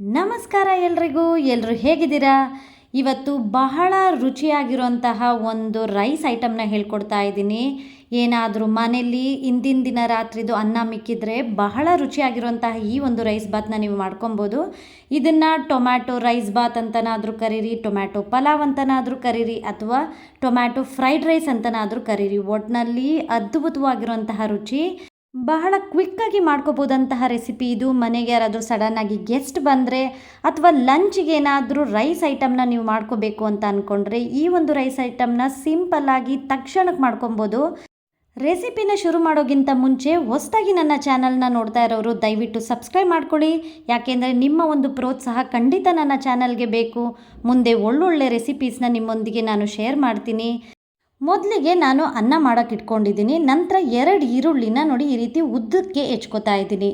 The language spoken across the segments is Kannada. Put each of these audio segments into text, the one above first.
ನಮಸ್ಕಾರ ಎಲ್ರಿಗೂ ಎಲ್ಲರೂ ಹೇಗಿದ್ದೀರಾ? ಇವತ್ತು ಬಹಳ ರುಚಿಯಾಗಿರುವಂತಹ ಒಂದು ರೈಸ್ ಐಟಮ್ನ ಹೇಳ್ಕೊಡ್ತಾ ಇದ್ದೀನಿ. ಏನಾದರೂ ಮನೆಯಲ್ಲಿ ಇಂದಿನ ದಿನ ರಾತ್ರಿದು ಅನ್ನ ಮಿಕ್ಕಿದ್ರೆ ಬಹಳ ರುಚಿಯಾಗಿರುವಂತಹ ಈ ಒಂದು ರೈಸ್ ಬಾತ್ನ ನೀವು ಮಾಡ್ಕೊಬೋದು. ಇದನ್ನು ಟೊಮ್ಯಾಟೊ ರೈಸ್ ಬಾತ್ ಅಂತನಾದರೂ ಕರೀರಿ, ಟೊಮ್ಯಾಟೊ ಪಲಾವ್ ಅಂತನಾದರೂ ಕರೀರಿ, ಅಥವಾ ಟೊಮ್ಯಾಟೊ ಫ್ರೈಡ್ ರೈಸ್ ಅಂತನಾದರೂ ಕರೀರಿ. ಒಟ್ಟಿನಲ್ಲಿ ಅದ್ಭುತವಾಗಿರುವಂತಹ ರುಚಿ. ಬಹಳ ಕ್ವಿಕ್ಕಾಗಿ ಮಾಡ್ಕೋಬೋದಂತಹ ರೆಸಿಪಿ ಇದು. ಮನೆಗೆ ಯಾರಾದರೂ ಸಡನ್ನಾಗಿ ಗೆಸ್ಟ್ ಬಂದರೆ ಅಥವಾ ಲಂಚ್ಗೆ ಏನಾದರೂ ರೈಸ್ ಐಟಮ್ನ ನೀವು ಮಾಡ್ಕೋಬೇಕು ಅಂತ ಅಂದ್ಕೊಂಡ್ರೆ ಈ ಒಂದು ರೈಸ್ ಐಟಮ್ನ ಸಿಂಪಲ್ಲಾಗಿ ತಕ್ಷಣಕ್ಕೆ ಮಾಡ್ಕೊಬೋದು. ರೆಸಿಪಿನ ಶುರು ಮಾಡೋಕ್ಕಿಂತ ಮುಂಚೆ ಹೊಸದಾಗಿ ನನ್ನ ಚಾನಲ್ನ ನೋಡ್ತಾ ಇರೋರು ದಯವಿಟ್ಟು ಸಬ್ಸ್ಕ್ರೈಬ್ ಮಾಡ್ಕೊಳ್ಳಿ. ಯಾಕೆಂದರೆ ನಿಮ್ಮ ಒಂದು ಪ್ರೋತ್ಸಾಹ ಖಂಡಿತ ನನ್ನ ಚಾನಲ್ಗೆ ಬೇಕು. ಮುಂದೆ ಒಳ್ಳೊಳ್ಳೆ ರೆಸಿಪೀಸ್ನ ನಿಮ್ಮೊಂದಿಗೆ ನಾನು ಶೇರ್ ಮಾಡ್ತೀನಿ. ಮೊದಲಿಗೆ ನಾನು ಅನ್ನ ಮಾಡೋಕೆ ಇಟ್ಕೊಂಡಿದ್ದೀನಿ, ನಂತರ ಎರಡು ಈರುಳ್ಳಿನ ನೋಡಿ ಈ ರೀತಿ ಉದ್ದಕ್ಕೆ ಹೆಚ್ಕೋತಾ ಇದ್ದೀನಿ.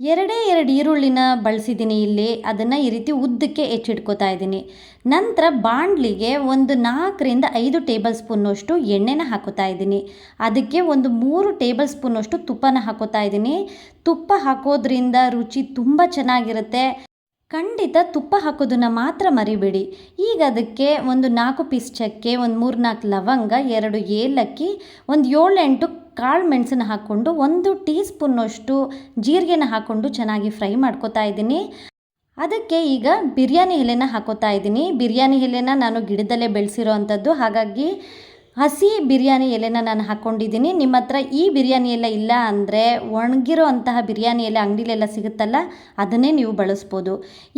ಎರಡೇ ಎರಡು ಈರುಳ್ಳಿನ ಬಳಸಿದ್ದೀನಿ ಇಲ್ಲಿ, ಅದನ್ನು ಈ ರೀತಿ ಉದ್ದಕ್ಕೆ ಹೆಚ್ಚಿಟ್ಕೋತಾ ಇದ್ದೀನಿ. ನಂತರ ಬಾಣಲಿಗೆ ಒಂದು ನಾಲ್ಕರಿಂದ ಐದು ಟೇಬಲ್ ಸ್ಪೂನ್ನಷ್ಟು ಎಣ್ಣೆನ ಹಾಕೋತಾ ಇದ್ದೀನಿ. ಅದಕ್ಕೆ ಒಂದು ಮೂರು ಟೇಬಲ್ ಸ್ಪೂನಷ್ಟು ತುಪ್ಪನ ಹಾಕೋತಾ ಇದ್ದೀನಿ. ತುಪ್ಪ ಹಾಕೋದ್ರಿಂದ ರುಚಿ ತುಂಬ ಚೆನ್ನಾಗಿರುತ್ತೆ. ಖಂಡಿತ ತುಪ್ಪ ಹಾಕೋದನ್ನು ಮಾತ್ರ ಮರಿಬೇಡಿ. ಈಗ ಅದಕ್ಕೆ ಒಂದು ನಾಲ್ಕು ಪೀಸ್ ಚಕ್ಕೆ, ಒಂದು ಮೂರು ನಾಲ್ಕು ಲವಂಗ, ಎರಡು ಏಲಕ್ಕಿ, ಒಂದು ಏಳೆಂಟು ಕಾಳು ಮೆಣಸನ್ನು ಹಾಕ್ಕೊಂಡು ಒಂದು ಟೀ ಸ್ಪೂನ್ನಷ್ಟು ಜೀರಿಗೆನ ಹಾಕ್ಕೊಂಡು ಚೆನ್ನಾಗಿ ಫ್ರೈ ಮಾಡ್ಕೊತಾ ಇದ್ದೀನಿ. ಅದಕ್ಕೆ ಈಗ ಬಿರಿಯಾನಿ ಎಲೆನ ಹಾಕೋತಾ ಇದ್ದೀನಿ. ಬಿರಿಯಾನಿ ಎಲೆನ ನಾನು ಗಿಡದಲ್ಲೇ ಬೆಳೆಸಿರೋ ಅಂಥದ್ದು. ಹಾಗಾಗಿ ಹಸಿ ಬಿರಿಯಾನಿ ಎಲೆನ ನಾನು ಹಾಕ್ಕೊಂಡಿದ್ದೀನಿ ನಿಮ್ಮ ಹತ್ರ ಈ ಬಿರಿಯಾನಿ ಎಲ್ಲ ಇಲ್ಲ ಅಂದರೆ ಒಣಗಿರೋ ಅಂತಹ ಬಿರಿಯಾನಿ ಎಲೆ ಅಂಗಡಿಲೆಲ್ಲ ಸಿಗುತ್ತಲ್ಲ, ಅದನ್ನೇ ನೀವು ಬಳಸ್ಬೋದು.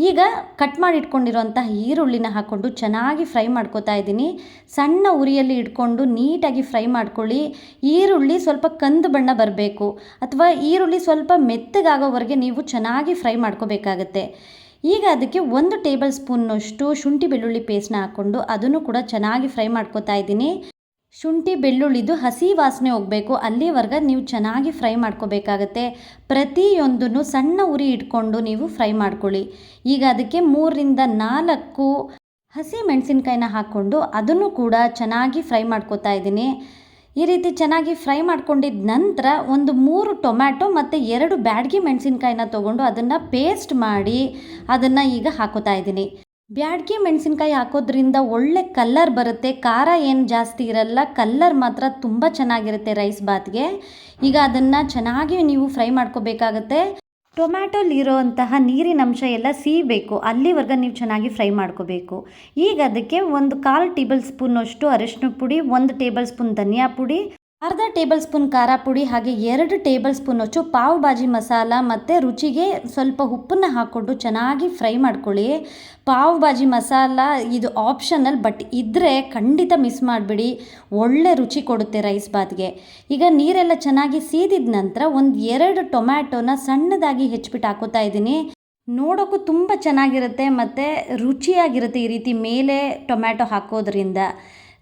ಈಗ ಕಟ್ ಮಾಡಿ ಇಟ್ಕೊಂಡಿರೋಂತಹ ಈರುಳ್ಳಿನ ಹಾಕ್ಕೊಂಡು ಚೆನ್ನಾಗಿ ಫ್ರೈ ಮಾಡ್ಕೋತಾ ಇದ್ದೀನಿ. ಸಣ್ಣ ಉರಿಯಲ್ಲಿ ಇಟ್ಕೊಂಡು ನೀಟಾಗಿ ಫ್ರೈ ಮಾಡ್ಕೊಳ್ಳಿ. ಈರುಳ್ಳಿ ಸ್ವಲ್ಪ ಕಂದು ಬಣ್ಣ ಬರಬೇಕು, ಅಥವಾ ಈರುಳ್ಳಿ ಸ್ವಲ್ಪ ಮೆತ್ತಗಾಗೋವರೆಗೆ ನೀವು ಚೆನ್ನಾಗಿ ಫ್ರೈ ಮಾಡ್ಕೋಬೇಕಾಗತ್ತೆ. ಈಗ ಅದಕ್ಕೆ ಒಂದು ಟೇಬಲ್ ಸ್ಪೂನ್ನಷ್ಟು ಶುಂಠಿ ಬೆಳ್ಳುಳ್ಳಿ ಪೇಸ್ಟ್ನ ಹಾಕ್ಕೊಂಡು ಅದನ್ನು ಕೂಡ ಚೆನ್ನಾಗಿ ಫ್ರೈ ಮಾಡ್ಕೋತಾ ಇದ್ದೀನಿ. ಶುಂಠಿ ಬೆಳ್ಳುಳ್ಳಿದು ಹಸಿ ವಾಸನೆ ಹೋಗಬೇಕು. ಅಲ್ಲಿವರೆಗೆ ನೀವು ಚೆನ್ನಾಗಿ ಫ್ರೈ ಮಾಡ್ಕೋಬೇಕಾಗತ್ತೆ. ಪ್ರತಿಯೊಂದನ್ನು ಸಣ್ಣ ಉರಿ ಇಟ್ಕೊಂಡು ನೀವು ಫ್ರೈ ಮಾಡ್ಕೊಳ್ಳಿ. ಈಗ ಅದಕ್ಕೆ ಮೂರರಿಂದ ನಾಲ್ಕು ಹಸಿ ಮೆಣಸಿನ್ಕಾಯಿನ ಹಾಕ್ಕೊಂಡು ಅದನ್ನು ಕೂಡ ಚೆನ್ನಾಗಿ ಫ್ರೈ ಮಾಡ್ಕೋತಾ ಇದ್ದೀನಿ. ಈ ರೀತಿ ಚೆನ್ನಾಗಿ ಫ್ರೈ ಮಾಡ್ಕೊಂಡಿದ್ದ ನಂತರ ಒಂದು ಮೂರು ಟೊಮ್ಯಾಟೊ ಮತ್ತು ಎರಡು ಬ್ಯಾಡಗಿ ಮೆಣಸಿನ್ಕಾಯಿನ ತೊಗೊಂಡು ಅದನ್ನು ಪೇಸ್ಟ್ ಮಾಡಿ ಅದನ್ನು ಈಗ ಹಾಕೋತಾ ಇದ್ದೀನಿ. ಬ್ಯಾಡಗಿ ಮೆಣಸಿನ್ಕಾಯಿ ಹಾಕೋದ್ರಿಂದ ಒಳ್ಳೆ ಕಲ್ಲರ್ ಬರುತ್ತೆ, ಖಾರ ಏನು ಜಾಸ್ತಿ ಇರಲ್ಲ, ಕಲ್ಲರ್ ಮಾತ್ರ ತುಂಬ ಚೆನ್ನಾಗಿರುತ್ತೆ ರೈಸ್ ಬಾತ್ಗೆ. ಈಗ ಅದನ್ನು ಚೆನ್ನಾಗಿ ನೀವು ಫ್ರೈ ಮಾಡ್ಕೋಬೇಕಾಗತ್ತೆ. ಟೊಮ್ಯಾಟೊಲಿರೋ ಅಂತಹ ನೀರಿನ ಅಂಶ ಎಲ್ಲ ಸೀಬೇಕು, ಅಲ್ಲಿವರ್ಗ ನೀವು ಚೆನ್ನಾಗಿ ಫ್ರೈ ಮಾಡ್ಕೋಬೇಕು. ಈಗ ಅದಕ್ಕೆ ಒಂದು ಕಾಲು ಟೇಬಲ್ ಸ್ಪೂನಷ್ಟು ಅರಿಶಿನ ಪುಡಿ, ಒಂದು ಟೇಬಲ್ ಸ್ಪೂನ್ ಧನಿಯಾ ಪುಡಿ ಅರ್ಧ ಟೇಬಲ್ ಸ್ಪೂನ್ ಖಾರ ಪುಡಿ ಹಾಗೆ ಎರಡು ಟೇಬಲ್ ಸ್ಪೂನಷ್ಟು ಪಾವ್ ಭಾಜಿ ಮಸಾಲ ಮತ್ತು ರುಚಿಗೆ ಸ್ವಲ್ಪ ಉಪ್ಪನ್ನು ಹಾಕ್ಕೊಂಡು ಚೆನ್ನಾಗಿ ಫ್ರೈ ಮಾಡ್ಕೊಳ್ಳಿ. ಪಾವ್ ಭಾಜಿ ಮಸಾಲ ಇದು ಆಪ್ಷನಲ್, ಬಟ್ ಇದ್ದರೆ ಖಂಡಿತ ಮಿಸ್ ಮಾಡಿಬಿಡಿ. ಒಳ್ಳೆ ರುಚಿ ಕೊಡುತ್ತೆ ರೈಸ್ ಬಾತ್ಗೆ. ಈಗ ನೀರೆಲ್ಲ ಚೆನ್ನಾಗಿ ಸೀದಿದ ನಂತರ ಒಂದು ಎರಡು ಟೊಮ್ಯಾಟೋನ ಸಣ್ಣದಾಗಿ ಹೆಚ್ಚಿಬಿಟ್ಟು ಹಾಕೋತಾ ಇದ್ದೀನಿ. ನೋಡೋಕ್ಕೂ ತುಂಬ ಚೆನ್ನಾಗಿರುತ್ತೆ ಮತ್ತು ರುಚಿಯಾಗಿರುತ್ತೆ ಈ ರೀತಿ ಮೇಲೆ ಟೊಮ್ಯಾಟೊ ಹಾಕೋದ್ರಿಂದ.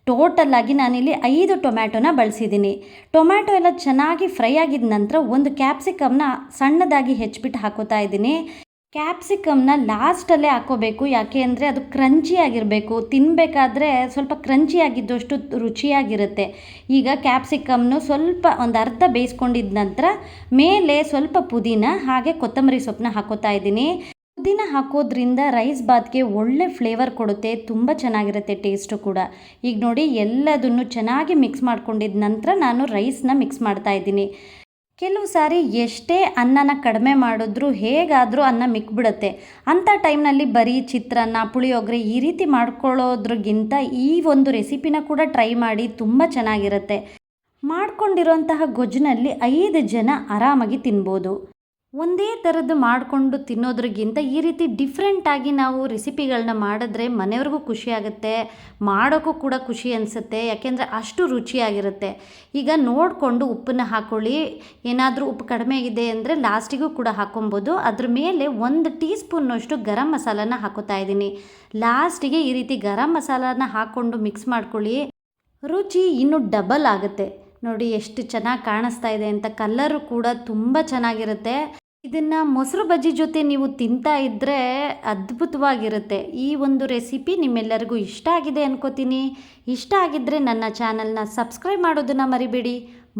ಟೋಟಲ್ಲಾಗಿ ನಾನಿಲ್ಲಿ ಐದು ಟೊಮ್ಯಾಟೊನ ಬಳಸಿದ್ದೀನಿ. ಟೊಮ್ಯಾಟೊ ಎಲ್ಲ ಚೆನ್ನಾಗಿ ಫ್ರೈ ಆಗಿದ ನಂತರ ಒಂದು ಕ್ಯಾಪ್ಸಿಕಮ್ನ ಸಣ್ಣದಾಗಿ ಹೆಚ್ಚಿಬಿಟ್ಟು ಹಾಕೋತಾ ಇದ್ದೀನಿ. ಕ್ಯಾಪ್ಸಿಕಮ್ನ ಲಾಸ್ಟಲ್ಲೇ ಹಾಕೋಬೇಕು. ಯಾಕೆ ಅಂದರೆ ಅದು ಕ್ರಂಚಿಯಾಗಿರಬೇಕು ತಿನ್ನಬೇಕಾದ್ರೆ ಸ್ವಲ್ಪ ಕ್ರಂಚಿಯಾಗಿದ್ದಷ್ಟು ರುಚಿಯಾಗಿರುತ್ತೆ. ಈಗ ಕ್ಯಾಪ್ಸಿಕಮ್ನು ಸ್ವಲ್ಪ ಒಂದು ಅರ್ಧ ಬೇಯಿಸ್ಕೊಂಡಿದ್ದ ನಂತರ ಮೇಲೆ ಸ್ವಲ್ಪ ಪುದೀನ ಹಾಗೆ ಕೊತ್ತಂಬರಿ ಸೊಪ್ಪನ್ನ ಹಾಕೋತಾ ಇದ್ದೀನಿ. ಪುದೀನ ಹಾಕೋದ್ರಿಂದ ರೈಸ್ ಬಾತ್ಗೆ ಒಳ್ಳೆ ಫ್ಲೇವರ್ ಕೊಡುತ್ತೆ, ತುಂಬ ಚೆನ್ನಾಗಿರುತ್ತೆ ಟೇಸ್ಟು ಕೂಡ. ಈಗ ನೋಡಿ, ಎಲ್ಲದನ್ನು ಚೆನ್ನಾಗಿ ಮಿಕ್ಸ್ ಮಾಡ್ಕೊಂಡಿದ್ದ ನಂತರ ನಾನು ರೈಸ್ನ ಮಿಕ್ಸ್ ಮಾಡ್ತಾ ಇದ್ದೀನಿ. ಕೆಲವು ಸಾರಿ ಎಷ್ಟೇ ಅನ್ನನ ಕಡಿಮೆ ಮಾಡಿದ್ರೂ ಹೇಗಾದರೂ ಅನ್ನ ಮಿಕ್ಬಿಡುತ್ತೆ. ಅಂಥ ಟೈಮ್ನಲ್ಲಿ ಬರೀ ಚಿತ್ರಾನ್ನ, ಪುಳಿಯೋಗರೆ ಈ ರೀತಿ ಮಾಡ್ಕೊಳ್ಳೋದ್ರಿಗಿಂತ ಈ ಒಂದು ರೆಸಿಪಿನ ಕೂಡ ಟ್ರೈ ಮಾಡಿ ತುಂಬ ಚೆನ್ನಾಗಿರುತ್ತೆ. ಮಾಡ್ಕೊಂಡಿರೋಂತಹ ಗೊಜ್ಜಿನಲ್ಲಿ ಐದು ಜನ ಆರಾಮಾಗಿ ತಿನ್ಬೋದು. ಒಂದೇ ಥರದ್ದು ಮಾಡಿಕೊಂಡು ತಿನ್ನೋದ್ರಿಗಿಂತ ಈ ರೀತಿ ಡಿಫ್ರೆಂಟಾಗಿ ನಾವು ರೆಸಿಪಿಗಳನ್ನ ಮಾಡಿದ್ರೆ ಮನೆಯವ್ರಿಗೂ ಖುಷಿಯಾಗುತ್ತೆ ಮಾಡೋಕ್ಕೂ ಕೂಡ ಖುಷಿ ಅನಿಸುತ್ತೆ, ಯಾಕೆಂದರೆ ಅಷ್ಟು ರುಚಿಯಾಗಿರುತ್ತೆ. ಈಗ ನೋಡಿಕೊಂಡು ಉಪ್ಪನ್ನ ಹಾಕ್ಕೊಳ್ಳಿ ಏನಾದರೂ ಉಪ್ಪು ಕಡಿಮೆ ಇದೆ ಅಂದರೆ ಲಾಸ್ಟಿಗೂ ಕೂಡ ಹಾಕೊಬೋದು ಅದ್ರ ಮೇಲೆ ಒಂದು ಟೀ ಸ್ಪೂನ್ನಷ್ಟು ಗರಂ ಮಸಾಲನ ಹಾಕೋತಾ ಇದ್ದೀನಿ. ಲಾಸ್ಟಿಗೆ ಈ ರೀತಿ ಗರಂ ಮಸಾಲಾನ ಹಾಕ್ಕೊಂಡು ಮಿಕ್ಸ್ ಮಾಡ್ಕೊಳ್ಳಿ. ರುಚಿ ಇನ್ನೂ ಡಬಲ್ ಆಗುತ್ತೆ. ನೋಡಿ, ಎಷ್ಟು ಚೆನ್ನಾಗಿ ಕಾಣಿಸ್ತಾ ಇದೆ ಅಂತ. ಕಲ್ಲರು ಕೂಡ ತುಂಬ ಚೆನ್ನಾಗಿರುತ್ತೆ. ಇದನ್ನು ಮೊಸರು ಬಜ್ಜಿ ಜೊತೆ ನೀವು ತಿಂತಾ ಇದ್ದರೆ ಅದ್ಭುತವಾಗಿರುತ್ತೆ. ಈ ಒಂದು ರೆಸಿಪಿ ನಿಮ್ಮೆಲ್ಲರಿಗೂ ಇಷ್ಟ ಆಗಿದೆ ಅನ್ಕೋತೀನಿ. ಇಷ್ಟ ಆಗಿದ್ದರೆ ನನ್ನ ಚಾನಲ್ನ ಸಬ್ಸ್ಕ್ರೈಬ್ ಮಾಡೋದನ್ನು ಮರಿಬೇಡಿ.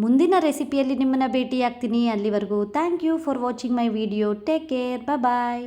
ಮುಂದಿನ ರೆಸಿಪಿಯಲ್ಲಿ ನಿಮ್ಮನ್ನು ಭೇಟಿಯಾಗ್ತೀನಿ. ಅಲ್ಲಿವರೆಗೂ thank you for watching my video. Take care. Bye